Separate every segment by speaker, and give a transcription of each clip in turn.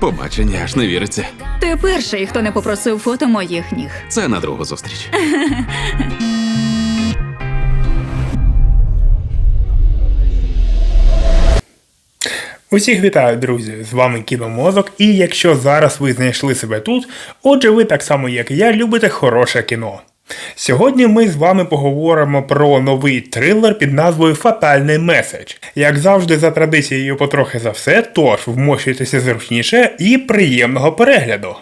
Speaker 1: Побачення аж не віриться.
Speaker 2: Ти перший, хто не попросив фото моїх ніг.
Speaker 1: Це на другу зустріч.
Speaker 3: Усіх вітаю, друзі! З вами Кіномозок, і якщо зараз ви знайшли себе тут, отже, ви так само, як і я, любите хороше кіно. Сьогодні ми з вами поговоримо про новий трилер під назвою Фатальний меседж. Як завжди, за традицією потрохи за все, тож вмощуйтеся зручніше і приємного перегляду.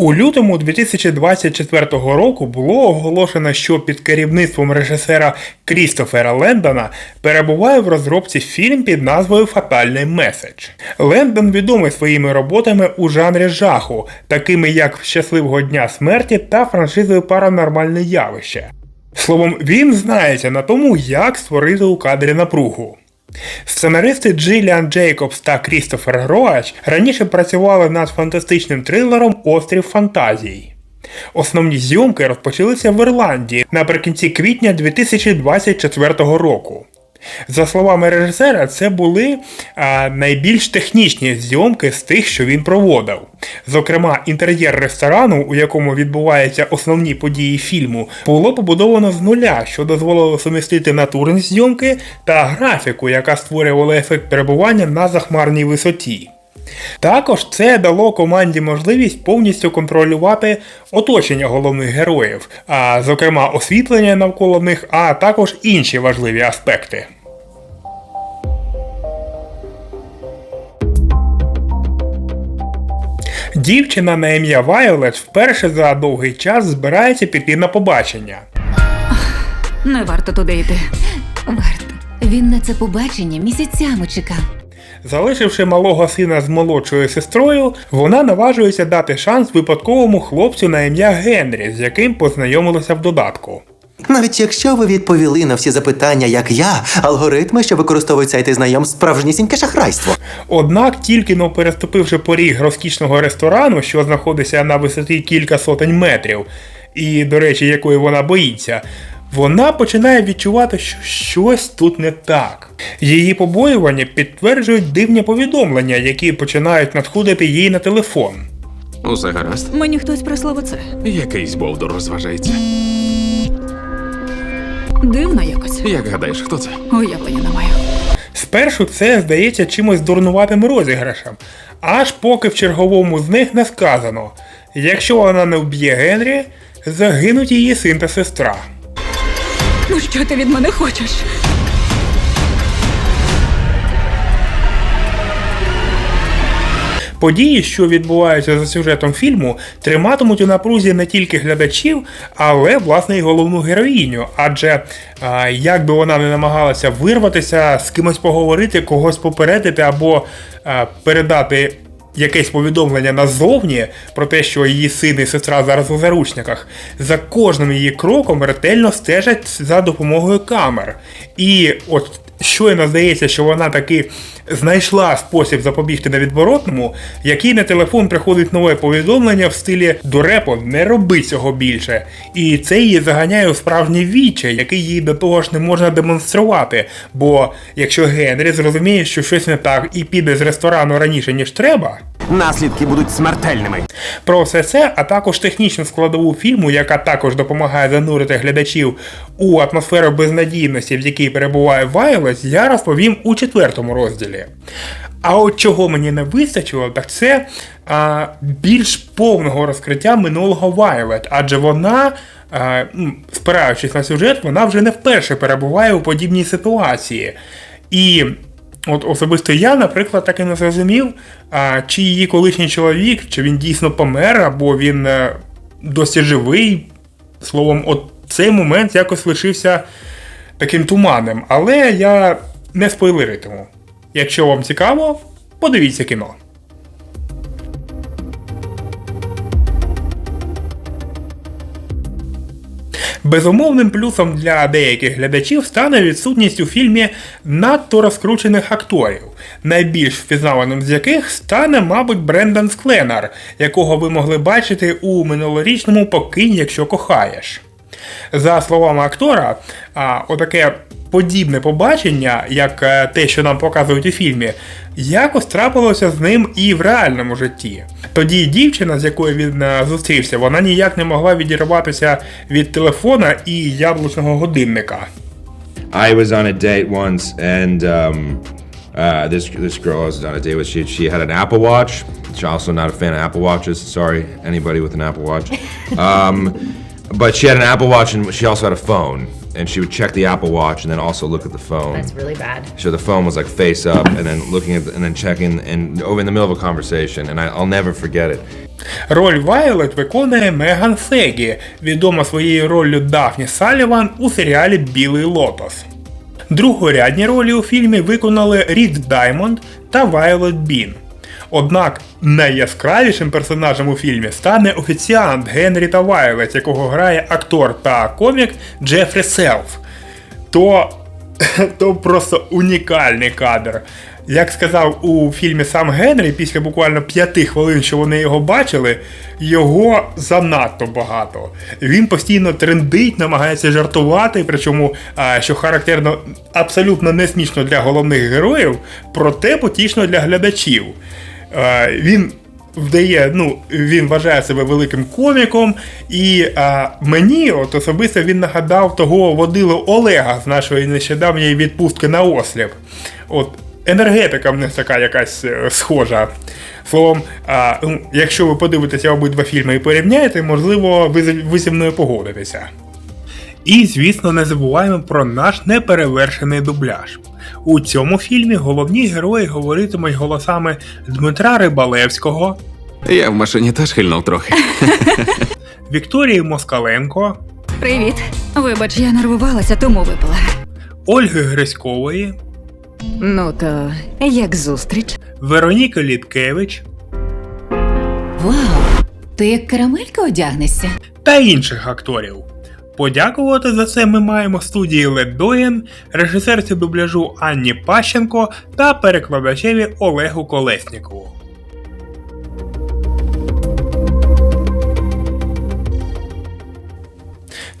Speaker 3: У лютому 2024 року було оголошено, що під керівництвом режисера Крістофера Лендона перебуває в розробці фільм під назвою Фатальний меседж. Лендон відомий своїми роботами у жанрі жаху, такими як Щасливого дня смерті та франшизою Паранормальне явище. Словом, він знається на тому, як створити у кадрі напругу. Сценаристи Джиліан Джейкобс та Крістофер Роач раніше працювали над фантастичним трилером Острів фантазій. Основні зйомки розпочалися в Ірландії наприкінці квітня 2024 року. За словами режисера, це були а, найбільш технічні зйомки з тих, що він проводив. Зокрема, інтер'єр ресторану, у якому відбуваються основні події фільму, було побудовано з нуля, що дозволило сумістити натурні зйомки та графіку, яка створювала ефект перебування на захмарній висоті. Також це дало команді можливість повністю контролювати оточення головних героїв, а зокрема освітлення навколо них, а також інші важливі аспекти. Дівчина на ім'я Вайолет вперше за довгий час збирається піти на побачення.
Speaker 2: Не варто туди йти.
Speaker 4: Варто. Він на це побачення місяцями чекав.
Speaker 3: Залишивши малого сина з молодшою сестрою, вона наважується дати шанс випадковому хлопцю на ім'я Генрі, з яким познайомилася в додатку.
Speaker 5: Навіть якщо ви відповіли на всі запитання, як я, алгоритми, що використовують сайти знайомств, справжнісіньке шахрайство.
Speaker 3: Однак, тільки но переступивши поріг розкішного ресторану, що знаходиться на висоті кілька сотень метрів, і, до речі, якої вона боїться, вона починає відчувати, що щось тут не так. Її побоювання підтверджують дивні повідомлення, які починають надходити їй на телефон.
Speaker 1: Усе гаразд.
Speaker 2: Мені хтось прислав оце.
Speaker 1: Якийсь бовдур розважається.
Speaker 2: Дивно якось.
Speaker 1: Як гадаєш, хто це?
Speaker 2: Уявлення не маю.
Speaker 3: Спершу це здається чимось дурнуватим розіграшем, аж поки в черговому з них не сказано: якщо вона не вб'є Генрі, загинуть її син та сестра.
Speaker 2: Ну що ти від мене хочеш?
Speaker 3: Події, що відбуваються за сюжетом фільму, триматимуть у напрузі не тільки глядачів, але власне і головну героїню. Адже а, як би вона не намагалася вирватися, з кимось поговорити, когось попередити або а, передати. Якесь повідомлення назовні про те, що її син і сестра зараз у заручниках, за кожним її кроком ретельно стежать за допомогою камер. І от щойно здається, що вона таки знайшла спосіб запобігти невідворотному, який на телефон приходить нове повідомлення в стилі Дурепо, не роби цього більше. І це її заганяє у справжнє віче, який їй до того ж не можна демонструвати. Бо якщо Генрі зрозуміє, що щось не так і піде з ресторану раніше, ніж треба.
Speaker 6: Наслідки будуть смертельними.
Speaker 3: Про все це, а також технічну складову фільму, яка також допомагає занурити глядачів у атмосферу безнадійності, в якій перебуває Вайлес, я розповім у четвертому розділі. А от чого мені не вистачило, так це а, більш повного розкриття минулого Вайлет, адже вона, спираючись на сюжет, вона вже не вперше перебуває у подібній ситуації. І От особисто я, наприклад, так і не зрозумів, чи її колишній чоловік, чи він дійсно помер, або він е, досі живий. Словом, от цей момент якось лишився таким туманним. Але я не спойлеритиму. Якщо вам цікаво, подивіться кіно. Безумовним плюсом для деяких глядачів стане відсутність у фільмі надто розкручених акторів, найбільш впізнаваним з яких стане, мабуть, Брендан Скленар, якого ви могли бачити у минулорічному Покинь, якщо кохаєш. За словами актора, отаке подібне побачення, як е, те, що нам показують у фільмі, якось трапилося з ним і в реальному житті. Тоді дівчина, з якою він е, зустрівся, вона ніяк не могла відірватися від телефона і яблучного годинника.
Speaker 7: I was on a date once, and um, uh, this this girl I was on a date with, she she had an Apple Watch. She's also not a fan of Apple Watches. Sorry, anybody with an Apple Watch. Um, but she had an Apple Watch, and she also had a phone. And she would check the Apple Watch, and then also look at the phone.
Speaker 8: That's really bad.
Speaker 7: So the phone was like face up, and then looking at, the, and then checking, and over in the middle of a conversation, and I, I'll never forget it.
Speaker 3: Роль Вайолет виконує Меган Фегі, відома своєю роллю Дафні Саліван у серіалі Білий Лотос. Другорядні ролі у фільмі виконали Рід Даймонд та Вайолет Бін. Однак найяскравішим персонажем у фільмі стане офіціант Генрі та якого грає актор та комік Джефрі Селф. То, то просто унікальний кадр. Як сказав у фільмі сам Генрі, після буквально п'яти хвилин, що вони його бачили, його занадто багато. Він постійно трендить, намагається жартувати, причому, що характерно абсолютно не смішно для головних героїв, проте потішно для глядачів. Е, Він вдає, ну, він вважає себе великим коміком, і а, мені от особисто він нагадав того водилу Олега з нашої нещодавньої відпустки на осліп. От енергетика в них така якась е, схожа. Словом, а, ну, якщо ви подивитеся обидва фільми і порівняєте, можливо, ви, ви зі мною погодитеся. І, звісно, не забуваємо про наш неперевершений дубляж. У цьому фільмі головні герої говоритимуть голосами Дмитра Рибалевського,
Speaker 1: Я в машині теж хильнув трохи.
Speaker 3: Вікторії Москаленко,
Speaker 2: Привіт. Вибач, я нервувалася, тому випила.
Speaker 3: Ольги Гриськової,
Speaker 8: Ну то як зустріч?
Speaker 3: Вероніки Літкевич
Speaker 4: Вау! Ти як карамелька одягнешся?
Speaker 3: та інших акторів. Подякувати за це ми маємо студії Лед Доєн, режисерці дубляжу Анні Пащенко та перекладачеві Олегу Колеснікову.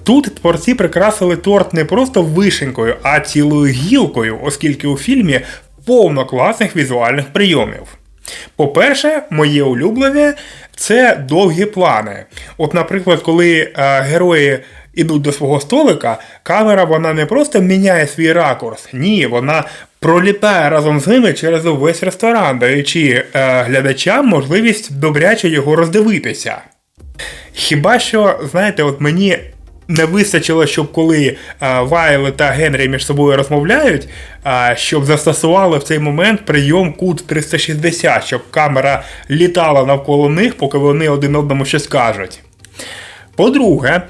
Speaker 3: Тут творці прикрасили торт не просто вишенькою, а цілою гілкою, оскільки у фільмі повно класних візуальних прийомів. По-перше, моє улюблене це довгі плани. От, наприклад, коли е, герої ідуть до свого столика, камера вона не просто міняє свій ракурс, ні, вона пролітає разом з ними через увесь ресторан, даючи е, глядачам можливість добряче його роздивитися. Хіба що, знаєте, от мені не вистачило, щоб коли а, Вайле та Генрі між собою розмовляють, а, щоб застосували в цей момент прийом кут 360, щоб камера літала навколо них, поки вони один одному щось кажуть. По-друге,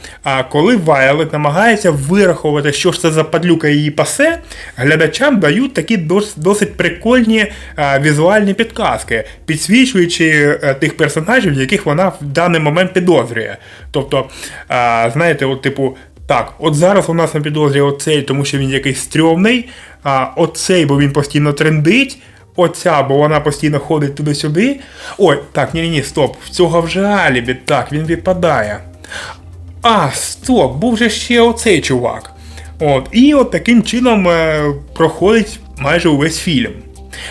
Speaker 3: коли Вайлет намагається вирахувати, що ж це за падлюка її пасе, глядачам дають такі досить прикольні візуальні підказки, підсвічуючи е, тих персонажів, яких вона в даний момент підозрює. Тобто, знаєте, от типу. Так, от зараз у нас на підозрі оцей, тому що він якийсь стрьомний, а оцей, бо він постійно трендить, оця, бо вона постійно ходить туди-сюди. Ой, так, ні, ні, ні, стоп, в цього вже алібі, так, він відпадає. А, стоп, був же ще оцей чувак. От, і от таким чином е, проходить майже увесь фільм.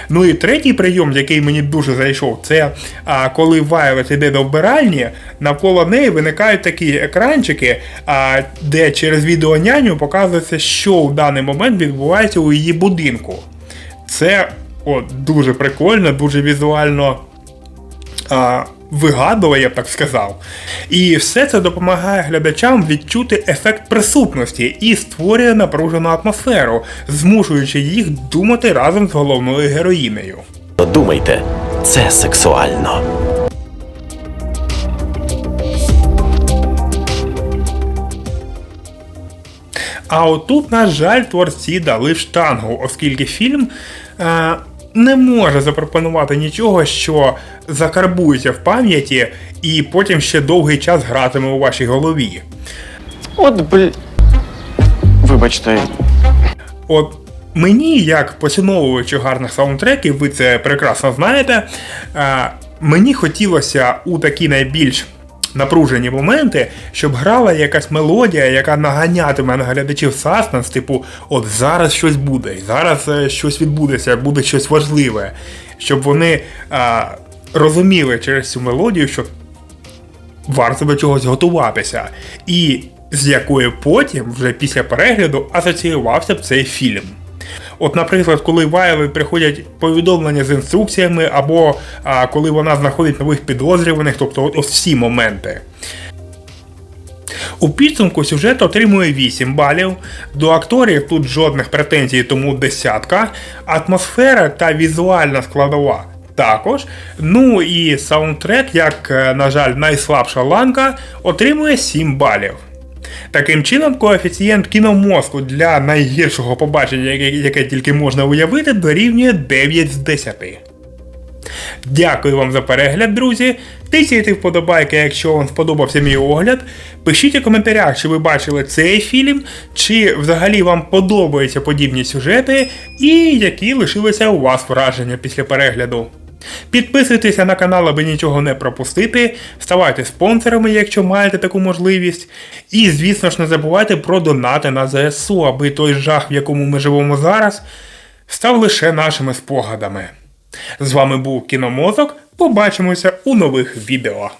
Speaker 3: Ну і третій прийом, який мені дуже зайшов, це а, коли Вайлет іде до вбиральні, навколо неї виникають такі екранчики, а, де через відеоняню показується, що в даний момент відбувається у її будинку. Це от, дуже прикольно, дуже візуально а, вигадувала, я б так сказав. І все це допомагає глядачам відчути ефект присутності і створює напружену атмосферу, змушуючи їх думати разом з головною героїнею.
Speaker 9: Думайте, це сексуально.
Speaker 3: А отут, на жаль, творці дали штангу, оскільки фільм е, не може запропонувати нічого, що закарбується в пам'яті і потім ще довгий час гратиме у вашій голові.
Speaker 6: От бл... Вибачте,
Speaker 3: От мені, як поціновувачу гарних саундтреків, ви це прекрасно знаєте. е, Мені хотілося у такі найбільш напружені моменти, щоб грала якась мелодія, яка наганятиме на глядачів саспенс, типу, от зараз щось буде, зараз е, щось відбудеться, буде щось важливе. Щоб вони е, розуміли через цю мелодію, що варто до чогось готуватися, і з якою потім, вже після перегляду, асоціювався б цей фільм. От, наприклад, коли Вайлі приходять повідомлення з інструкціями, або а, коли вона знаходить нових підозрюваних, тобто от всі моменти. У підсумку сюжет отримує 8 балів. До акторів тут жодних претензій, тому десятка. Атмосфера та візуальна складова також. Ну і саундтрек, як, е, на жаль, найслабша ланка, отримує 7 балів. Таким чином, коефіцієнт кіномозку для найгіршого побачення, яке, тільки можна уявити, дорівнює 9 з 10. Дякую вам за перегляд, друзі. Тисяйте вподобайки, якщо вам сподобався мій огляд. Пишіть у коментарях, чи ви бачили цей фільм, чи взагалі вам подобаються подібні сюжети, і які лишилися у вас враження після перегляду. Підписуйтеся на канал, аби нічого не пропустити. Ставайте спонсорами, якщо маєте таку можливість. І, звісно ж, не забувайте про донати на ЗСУ, аби той жах, в якому ми живемо зараз, став лише нашими спогадами. З вами був Кіномозок. Побачимося у нових відео.